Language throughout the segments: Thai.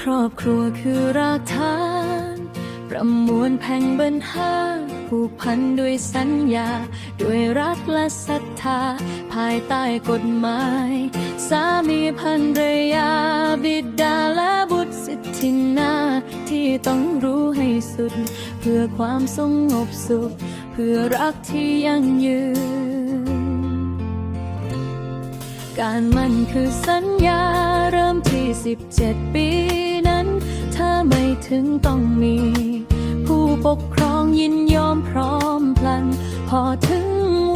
ครอบครัวคือรากฐาน ประมวลแผงบรรหารผูกพันด้วยสัญญา ด้วยรักและศรัทธา ภายใต้กฎหมาย สามีภรรยา บิดาและบุตรสิทธินาที่ต้องรู้ให้สุด เพื่อความสงบสุข เพื่อรักที่ยั่งยืน การมันคือสัญญา เริ่มที่ 17 ปีนั้น ถ้าไม่ถึงต้องมี ผู้ปกครองยินยอมพร้อมพลัน พอถึง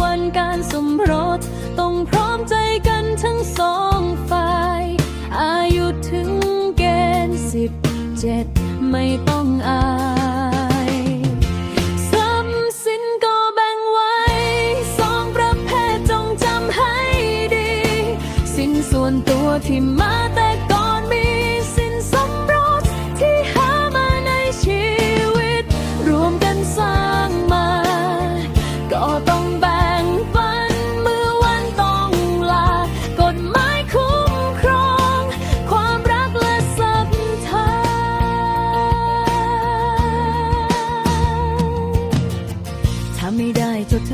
วันการสมรส ต้องพร้อมใจกันทั้งสองฝ่าย อายุถึงเกณฑ์สิบเจ็ดไม่ต้องอาย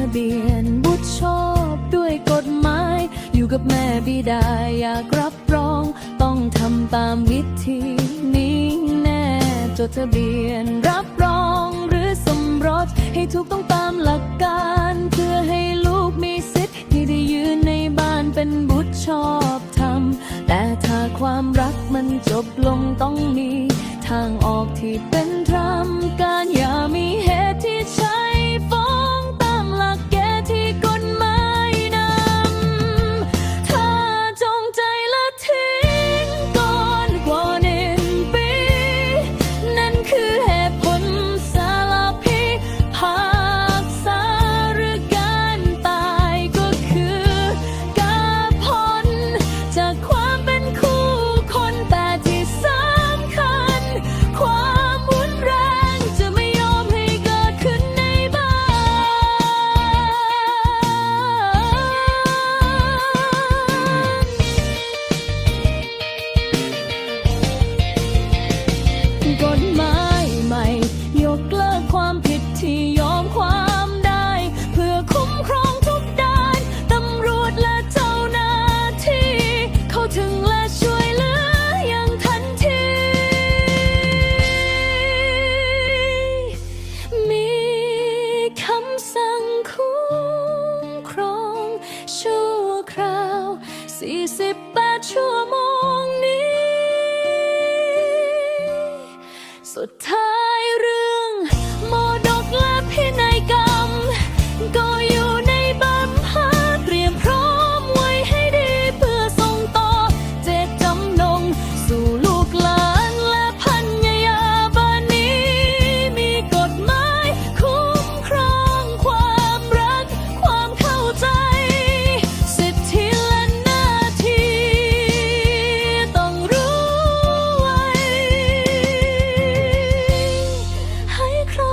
ะเบียนบุตรชอบด้วยกฎหมาย อยู่กับแม่บิดาอยากรับรอง ต้องทำตามวิธีนี้แน่จดทะเบียนรับรองหรือสมรส ให้ถูกต้องตามหลักการ เพื่อให้ลูกมีสิทธิ์ที่ได้ยืนในบ้านเป็นบุตรชอบธรรมแต่ถ้าความรักมันจบลงต้องมี ทางออกที่เป็นธรรมการอย่ามี 48ชั่วโ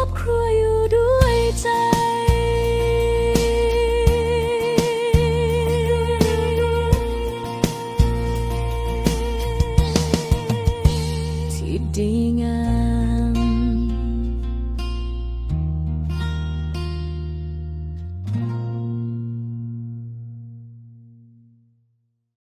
อบครัวอยู่ด้วยใจ